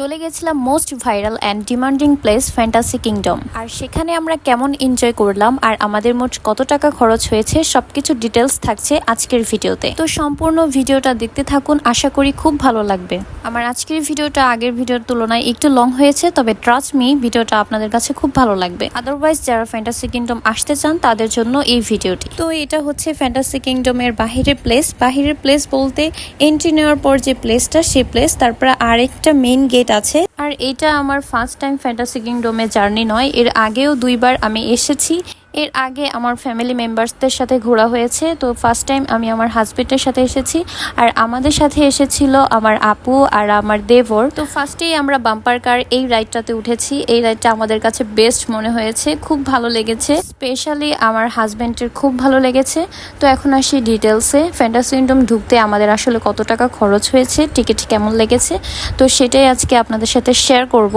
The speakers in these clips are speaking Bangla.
চলে গেছিলাম most viral and demanding place fantasy kingdom আর সেখানে আমরা কেমন এনজয় করলাম আর আমাদের মোট কত টাকা খরচ হয়েছে, সবকিছু ডিটেলস থাকছে আজকের ভিডিওতে। তো সম্পূর্ণ ভিডিওটা দেখতে থাকুন, আশা করি খুব ভালো লাগবে। আমার আজকের ভিডিওটা আগের ভিডিওর তুলনায় একটু লং হয়েছে, তবে ট্রাস্ট মি ভিডিওটা আপনাদের কাছে খুব ভালো লাগবে। আদারওয়াইজ যারা ফ্যান্টাসি কিংডম আসতে চান, তাদের জন্য এই ভিডিওটি। তো এটা হচ্ছে ফ্যান্টাসি কিংডমের বাহিরের প্লেস বাহিরের প্লেস বলতে এন্ট্রি নেওয়ার পর যে প্লেসটা সেই প্লেস তারপরে আরেকটা মেইন গেট আছে। আর এটা আমার ফার্স্ট টাইম ফ্যান্টাসি কিংডমে জার্নি নয়, এর আগেও দুইবার আমি এসেছি। এর আগে আমার ফ্যামিলি মেম্বার্সদের সাথে ঘোরা হয়েছে। তো ফার্স্ট টাইম আমি আমার হাজবেন্ডের সাথে এসেছি। আর আমাদের সাথে এসেছিল আমার আপু আর আমার দেবর। তো ফার্স্টেই আমরা বাম্পার কার এই রাইডটাতে উঠেছি। এই রাইডটা আমাদের কাছে বেস্ট মনে হয়েছে। খুব ভালো লেগেছে। স্পেশালি আমার হাজবেন্ডের খুব ভালো লেগেছে। তো এখন আসি ডিটেলসে ফ্যান্টাসি কিংডম ঢুকতে আমাদের আসলে কত টাকা খরচ হয়েছে টিকিট কেমন লেগেছে? তো সেটাই আজকে আপনাদের সাথে শেয়ার করব।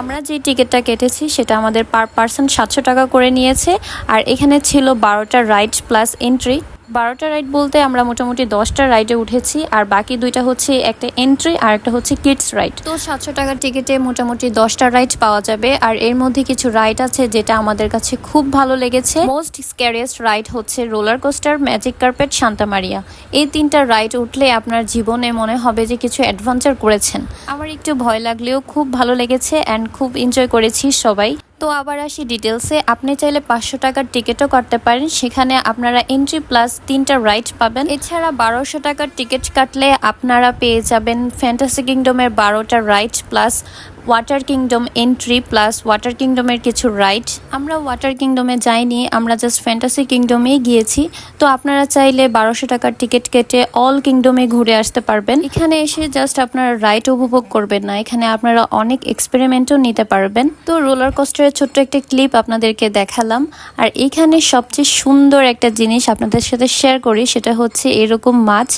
আমরা যে টিকিটটা কেটেছি, সেটা আমাদের পার পার্সন সাতশো টাকা করে নিয়েছে। আর এখানে ছিল বারোটা রাইড প্লাস এন্ট্রি। বারোটা রাইড বলতে আমরা মোটামুটি দশটা রাইডে উঠেছি, আর বাকি দুইটা হচ্ছে একটা এন্ট্রি আর একটা হচ্ছে কিডস রাইড। তো সাতশো টাকার টিকিটে মোটামুটি দশটা রাইড পাওয়া যাবে, আর এর মধ্যে কিছু রাইড আছে যেটা আমাদের কাছে খুব ভালো লেগেছে। মোস্ট স্ক্যারিয়েস্ট রাইড হচ্ছে roller coaster, magic carpet, Santa Maria. এই তিনটা রাইড উঠলে আপনার জীবনে মনে হবে যে কিছু অ্যাডভেঞ্চার করেছেন। আমার একটু ভয় লাগলেও খুব ভালো লেগেছে, অ্যান্ড খুব এনজয় করেছি সবাই। তো আবার আসি ডিটেলসে আপনি চাইলে পাঁচশো টাকার টিকিটও করতে পারেন। সেখানে আপনারা এন্ট্রি প্লাস তিনটা রাইড পাবেন। এছাড়া বারোশো টাকার টিকিট কাটলে আপনারা পেয়ে যাবেন ফ্যান্টাসি কিংডমের বারোটা ride plus water kingdom entry plus water কিংডমের কিছু রাইড আমরা ওয়াটার কিংডমে যাইনি, আমরা জাস্ট ফ্যান্টাসি কিংডমেই গিয়েছি। তো আপনারা চাইলে বারোশো টাকার টিকিট কেটে অল কিংডমে ঘুরে আসতে পারবেন। এখানে এসে জাস্ট আপনারা রাইড উপভোগ করবেন না। এখানে আপনারা অনেক এক্সপেরিমেন্টও নিতে পারবেন। তো রোলার কোস্টারের ছোট্ট একটা ক্লিপ আপনাদেরকে দেখালাম। আর এখানে সবচেয়ে সুন্দর একটা জিনিস আপনাদের সাথে শেয়ার করি, সেটা হচ্ছে এরকম মাছ।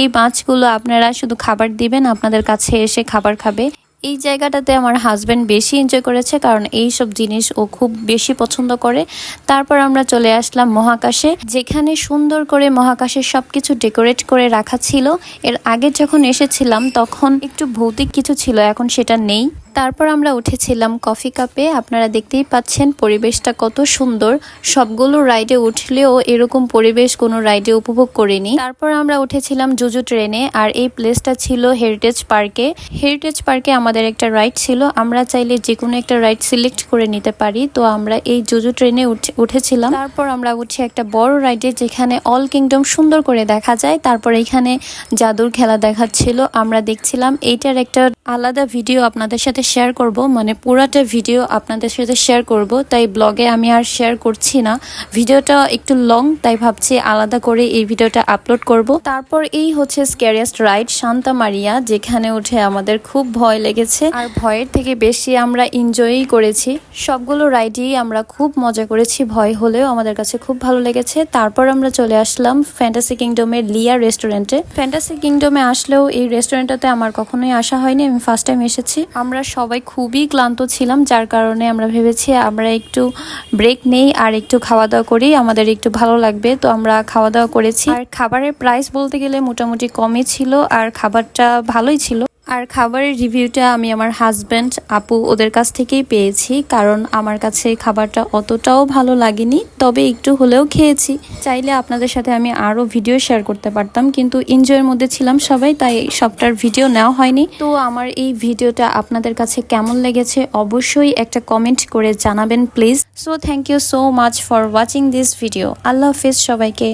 এই মাছগুলো আপনারা শুধু খাবার দিবেন, আপনাদের কাছে এসে খাবার খাবে। এই জায়গাটাতে আমার হাজব্যান্ড বেশি এনজয় করেছে কারণ এই সব জিনিস ও খুব বেশি পছন্দ করে। তারপর আমরা চলে আসলাম মহাকাশে, যেখানে সুন্দর করে মহাকাশের সবকিছু ডেকোরেট করে রাখা ছিল। এর আগে যখন এসেছিলাম তখন একটু ভৌতিক কিছু ছিল, এখন সেটা নেই। তারপর আমরা উঠেছিলাম কফি কাপে আপনারা দেখতেই পাচ্ছেন পরিবেশটা কত সুন্দর। সবগুলো রাইডে উঠলেও এরকম পরিবেশ কোনো রাইডে উপভোগ করিনি। তারপর আমরা উঠেছিলাম জুজু ট্রেনে, আর এই প্লেসটা ছিল হেরিটেজ পার্কে হেরিটেজ পার্কে আমাদের একটা রাইড ছিল, আমরা চাইলে যে কোনো একটা রাইড সিলেক্ট করে নিতে পারি। তো আমরা এই জুজু ট্রেনে উঠেছিলাম। তারপর আমরা উঠছি একটা বড় রাইডে যেখানে অল কিংডম সুন্দর করে দেখা যায়। তারপর এখানে জাদুর খেলা দেখাচ্ছিল। আমরা দেখছিলাম এইটার একটা আলাদা ভিডিও আপনাদের সাথে শেয়ার করব। মানে পুরাটা ভিডিও আপনাদের সাথে শেয়ার করব। তাই ব্লগে আমি আর শেয়ার করছি না। ভিডিওটা একটু লং তাই ভাবছি আলাদা করে এই ভিডিওটা আপলোড করব। তারপর এই হচ্ছে স্ক্যারিয়াস্ট রাইড শান্তা মারিয়া, যেখানে উঠে আমাদের খুব ভয় লেগেছে আর ভয়ের থেকে বেশি আমরা এনজয়ই করেছি। সবগুলো রাইডই আমরা খুব মজা করেছি। ভয় হলেও আমাদের কাছে খুব ভালো লেগেছে। তারপর আমরা চলে আসলাম ফ্যান্টাসি কিংডমের লিয়া রেস্টুরেন্টে ফ্যান্টাসি কিংডমে আসলেও এই রেস্টুরেন্টটাতে আমার কখনোই আসা হয়নি। আমি ফার্স্ট টাইম এসেছি। আমরা সবাই খুবই ক্লান্ত ছিলাম, যার কারণে আমরা ভেবেছি আমরা একটু ব্রেক নেই আর একটু খাওয়া দাওয়া করি। আমাদের একটু ভালো লাগবে, তো আমরা খাওয়া দাওয়া করেছি। আর খাবারের প্রাইস বলতে গেলে মোটামুটি কমই ছিল, আর খাবারটা ভালোই ছিল। আর খাবারের রিভিউটা আমি আমার হাজব্যান্ড, আপু ওদের কাছ থেকেই পেয়েছি, কারণ আমার কাছে খাবারটা অতটাও ভালো লাগেনি। তবে একটু হলেও খেয়েছি। চাইলে আপনাদের সাথে আমি আরও ভিডিও শেয়ার করতে পারতাম, কিন্তু এনজয়ের মধ্যে ছিলাম সবাই, তাই সবটার ভিডিও নেওয়া হয়নি। তো আমার এই ভিডিওটা আপনাদের কাছে কেমন লেগেছে অবশ্যই একটা কমেন্ট করে জানাবেন, please. So thank you so much for watching this video আল্লাহ হাফিজ সবাইকে।